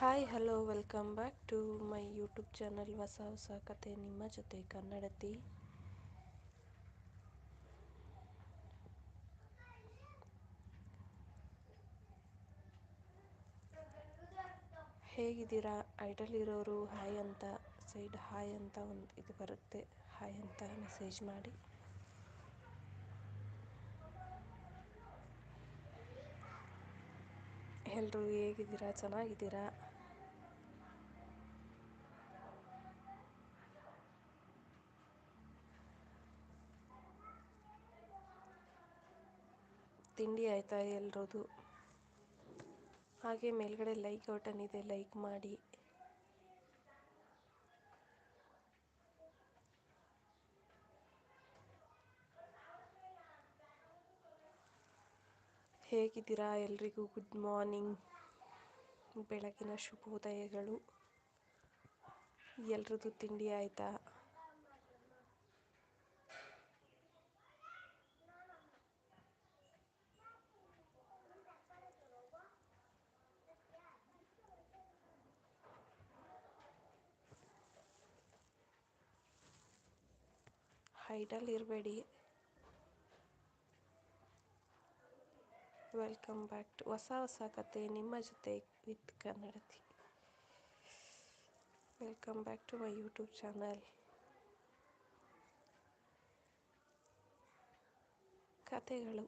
Hi hello welcome back to my YouTube channel ಹೊಸ ಹೊಸ ಕತೆ ನಿಮ್ಮ ಜೊತೆ ಕನ್ನಡತಿ ಹೇಗಿದ್ದೀರಾ? ಐಡಲ್ ಇರೋರು ಹಾಯ್ ಅಂತ ಸೈಡ್ ಹಾಯ್ ಅಂತ ಒಂದು ಇದು ಬರುತ್ತೆ. ಹಾಯ್ ಅಂತ ಮೆಸೇಜ್ ಮಾಡಿ. ಎಲ್ಲರೂ ಹೇಗಿದ್ದೀರಾ? ಚೆನ್ನಾಗಿದ್ದೀರಾ? ಆಯಿತಾ ಎಲ್ರದು ಹಾಗೆ ಮೇಲ್ಗಡೆ ಲೈಕ್ ಬಟನ್ ಇದೆ ಲೈಕ್ ಮಾಡಿ. ಹೇಗಿದ್ದೀರಾ ಎಲ್ರಿಗೂ? ಗುಡ್ ಮಾರ್ನಿಂಗ್ ಬೆಳಗಿನ ಶುಭೋದಯಗಳು. ಎಲ್ರದ್ದು ತಿಂಡಿ ಆಯಿತಾ? ಹೈಡಲ್ ಇರಬೇಡಿ. ವೆಲ್ಕಮ್ ಬ್ಯಾಕ್ ಟು ಹೊಸ ಹೊಸ ಕತೆ ನಿಮ್ಮ ಜೊತೆ with Kannadathi. Welcome back to my YouTube channel ಕತೆಗಳು.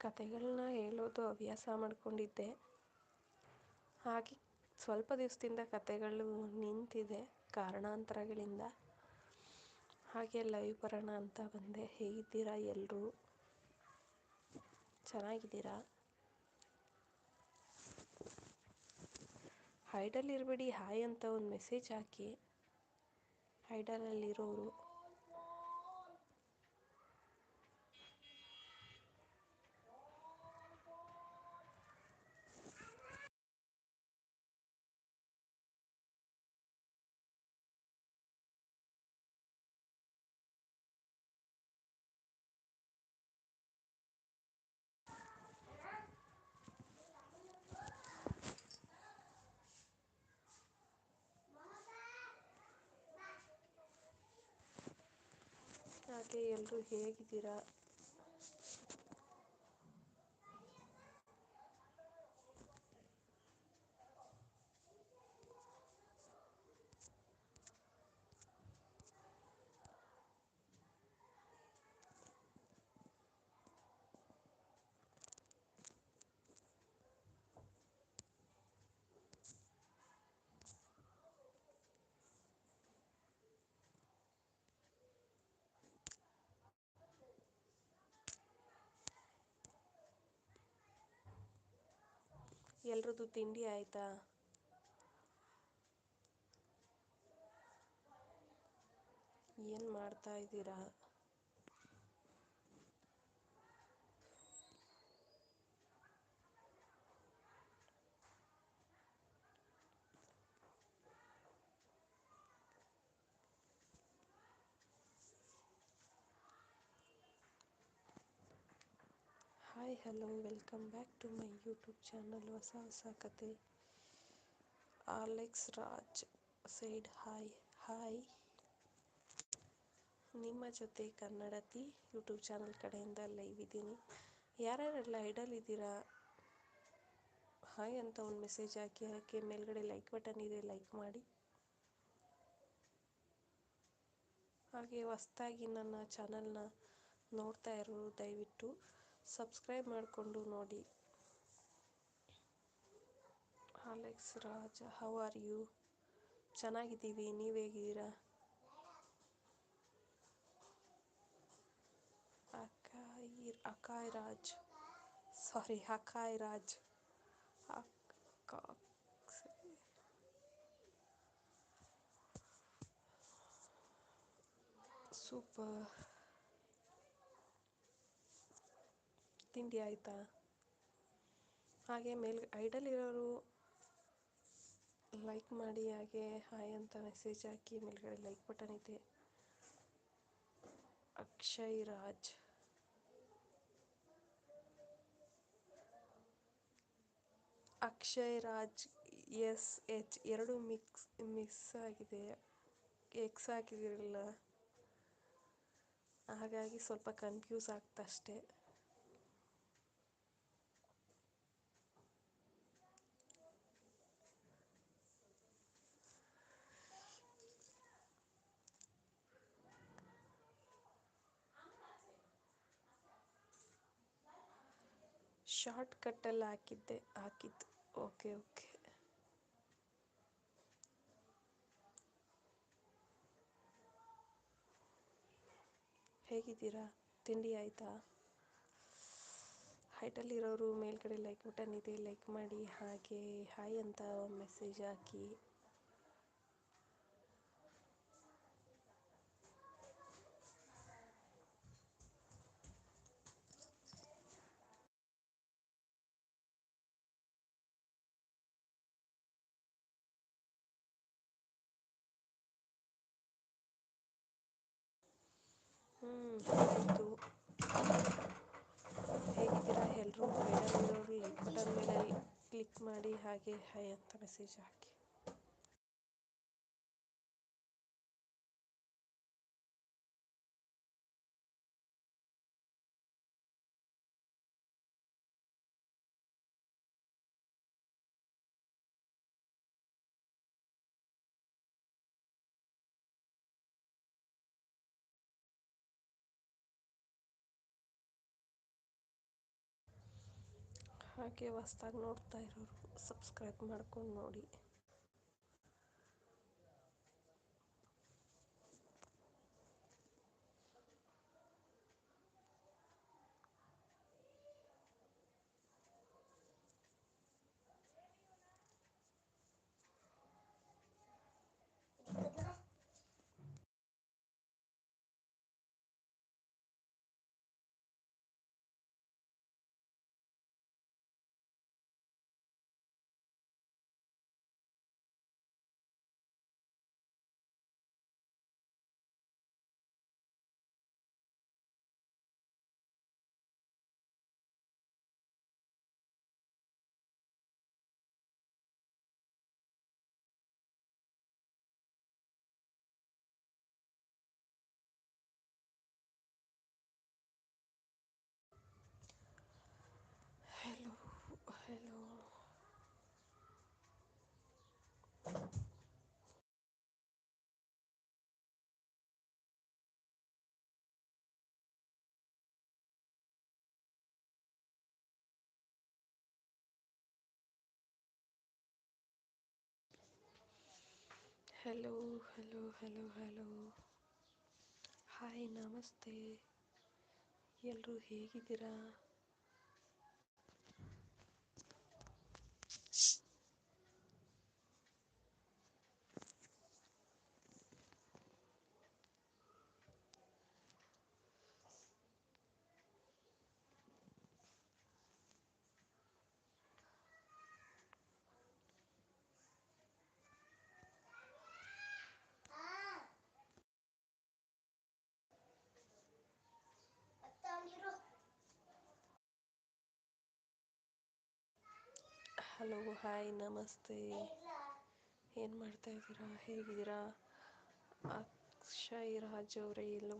ಕತೆಗಳನ್ನ ಹೇಳೋದು ಹವ್ಯಾಸ ಮಾಡ್ಕೊಂಡಿದ್ದೆ. ಹಾಗೆ ಸ್ವಲ್ಪ ದಿವಸದಿಂದ ಕತೆಗಳು ನಿಂತಿದೆ ಕಾರಣಾಂತರಗಳಿಂದ. ಹಾಗೆ ಲೈವ್ ಬರೋಣ ಅಂತ ಬಂದೆ. ಹೇಗಿದ್ದೀರಾ ಎಲ್ಲರೂ ಚೆನ್ನಾಗಿದ್ದೀರಾ? ಹೈಡಲ್ ಇರಬೇಡಿ, ಹಾಯ್ ಅಂತ ಒಂದು ಮೆಸೇಜ್ ಹಾಕಿ. ಹೈಡಲಲ್ಲಿರೋರು. ಹಾಗೆ ಎಲ್ಲರೂ ಹೇಗಿದ್ದೀರಾ ಎಲ್ರದ್ದು ತಿಂಡಿ ಆಯಿತಾ? ಏನು ಮಾಡ್ತಾ ಇದ್ದೀರಾ? Hi hello welcome back to my YouTube channel ಹೊಸ ಹೊಸ ಕತೆ Alex Raj side hi hi ನಿಮ್ಮ ಜೊತೆ ಕನ್ನಡತಿ ಯೂಟ್ಯೂಬ್ ಚಾನಲ್ ಕಡೆಯಿಂದ ಲೈವ್ ಇದ್ದೀನಿ. ಯಾರ್ಯಾರೆಲ್ಲ ಐಡಲ್ ಇದ್ದೀರಾ? ಹಾಯ್ ಅಂತ ಒಂದು ಮೆಸೇಜ್ ಹಾಕಿ ಹಾಕಿ, ಮೇಲ್ಗಡೆ ಲೈಕ್ ಬಟನ್ ಇದೆ ಲೈಕ್ ಮಾಡಿ. ಹಾಗೆ ಹೊಸ್ದಾಗಿ ನನ್ನ ಚಾನಲ್ನ ನೋಡ್ತಾ ಇರೋರು ದಯವಿಟ್ಟು. ಸಬ್ಸ್ಕ್ರೈಬ್ ಮಾಡಿಕೊಂಡು ನೋಡಿ. Alex Raj how are you ಚೆನ್ನಾಗಿದ್ದೀವಿ, ನೀವು ಹೇಗಿದ್ದೀರಾ? ಅಕಾಯ್ ಅಕಾಯ್ ರಾಜ್. ಸಾರಿ ಅಕಾಯ್ ರಾಜ್. ಸೂಪರ್ ತಿಂಡಿ ಆಯಿತಾ? ಹಾಗೆ ಮೇಲ್ ಐಡಲ್ ಇರೋರು ಲೈಕ್ ಮಾಡಿ ಹಾಗೆ ಹಾಯ್ ಅಂತ ಮೆಸೇಜ್ ಹಾಕಿ ಮೇಲ್ಗಡೆ ಲೈಕ್ ಬಟನ್ ಇದೆ. ಅಕ್ಷಯ್ ರಾಜ್. ಅಕ್ಷಯ್ ರಾಜ್ ಎಸ್ ಎಚ್ ಎರಡು ಮಿಕ್ಸ್ ಮಿಕ್ಸ್ ಆಗಿದೆ. ಎಕ್ಸ್ ಹಾಕಿದಿರಲ್ಲ. ಹಾಗಾಗಿ ಸ್ವಲ್ಪ ಕನ್ಫ್ಯೂಸ್ ಆಗ್ತಷ್ಟೇ. ಶಾರ್ಟ್ ಕಟ್ಟಲ್ಲಿ ಹಾಕಿದ್ದೆ, ಹಾಕಿದ್ದು. ಓಕೆ ಓಕೆ ಹೇಗಿದ್ದೀರಾ? ತಿಂಡಿ ಆಯಿತಾ? ಹೈಟಲ್ಲಿರೋರು ಮೇಲ್ಗಡೆ ಲೈಕ್ ಬಟನ್ ಇದೆ ಲೈಕ್ ಮಾಡಿ, ಹಾಗೆ ಹಾಯ್ ಅಂತ ಮೆಸೇಜ್ ಹಾಕಿ. ಆಯಿತು ಹೇಗಿದ್ದೀರಾ? ಎಲ್ಲರೂ ಮೇಡಮ್ ಇರೋರು ಲೈಕ್ ಬಟನ್ ಮೇಲೆ ಕ್ಲಿಕ್ ಮಾಡಿ ಹಾಗೆ ಹಾಯ್ ಅಂತ ಮೆಸೇಜ್ ಹಾಕಿ. ಹಾಗೆ ಹೊಸ್ದಾಗಿ ನೋಡ್ತಾ ಇರೋರು ಸಬ್ಸ್ಕ್ರೈಬ್ ಮಾಡ್ಕೊಂಡು ನೋಡಿ hello hello hello hello hello hello hi ನಮಸ್ತೆ. ಎಲ್ಲರೂ ಹೇಗಿದ್ದೀರಾ? ಹಲೋ ಹಾಯ್ ನಮಸ್ತೆ. ಏನು ಮಾಡ್ತಾ ಇದ್ದೀರಾ? ಹೇಗಿದ್ದೀರಾ? ಅಕ್ಷಯ್ ರಾಜ್ ಅವರೇ ಎಲ್ಲಿ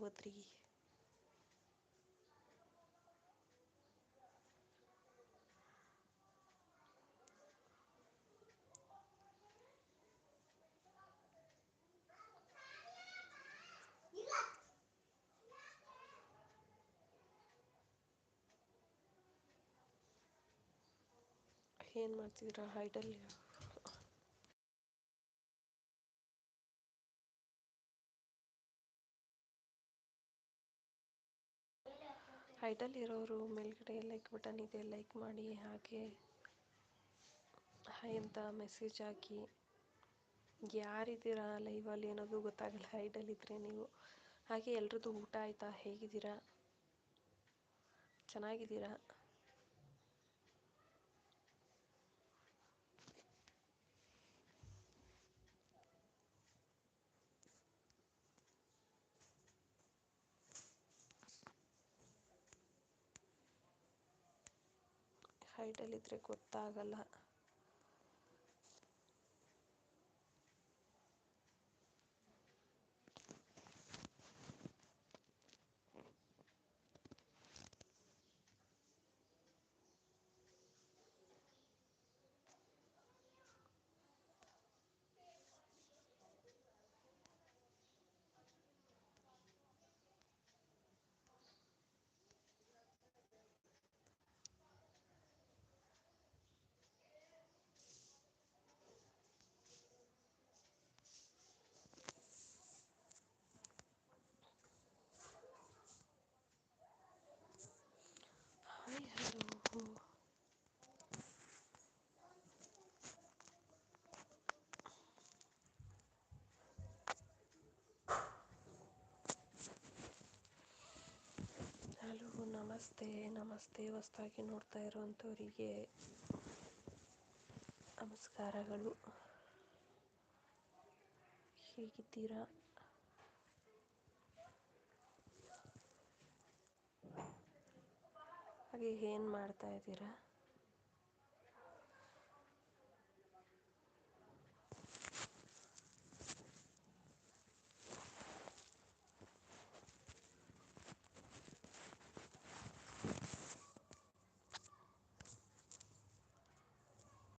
ಏನು ಮಾಡ್ತಿದ್ದೀರಾ ಹೈಡಲ್ ಹೈಟಲ್ಲಿರೋರು ಮೇಲ್ಗಡೆ ಲೈಕ್ ಬಟನ್ ಇದೆ ಲೈಕ್ ಮಾಡಿ, ಹಾಗೆ ಹಾಯ್ ಅಂತ ಮೆಸೇಜ್ ಹಾಕಿ. ಯಾರಿದ್ದೀರಾ ಲೈವಲ್ಲಿ ಅನ್ನೋದು ಗೊತ್ತಾಗಲ್ಲ ಹೈಟಲ್ಲಿದ್ದರೆ ನೀವು. ಹಾಗೆ ಎಲ್ರದ್ದು ಊಟ ಆಯಿತಾ? ಹೇಗಿದ್ದೀರಾ? ಚೆನ್ನಾಗಿದ್ದೀರಾ? ಹೈಟಲ್ಲಿದ್ದರೆ ಗೊತ್ತಾಗಲ್ಲ. ನಮಸ್ತೆ ನಮಸ್ತೆ ಹೊಸ್ದಾಗಿ ನೋಡ್ತಾ ಇರುವಂಥವರಿಗೆ ನಮಸ್ಕಾರಗಳು. ಹೇಗಿದ್ದೀರಾ? ಹಾಗೆ ಏನು ಮಾಡ್ತಾ ಇದ್ದೀರಾ?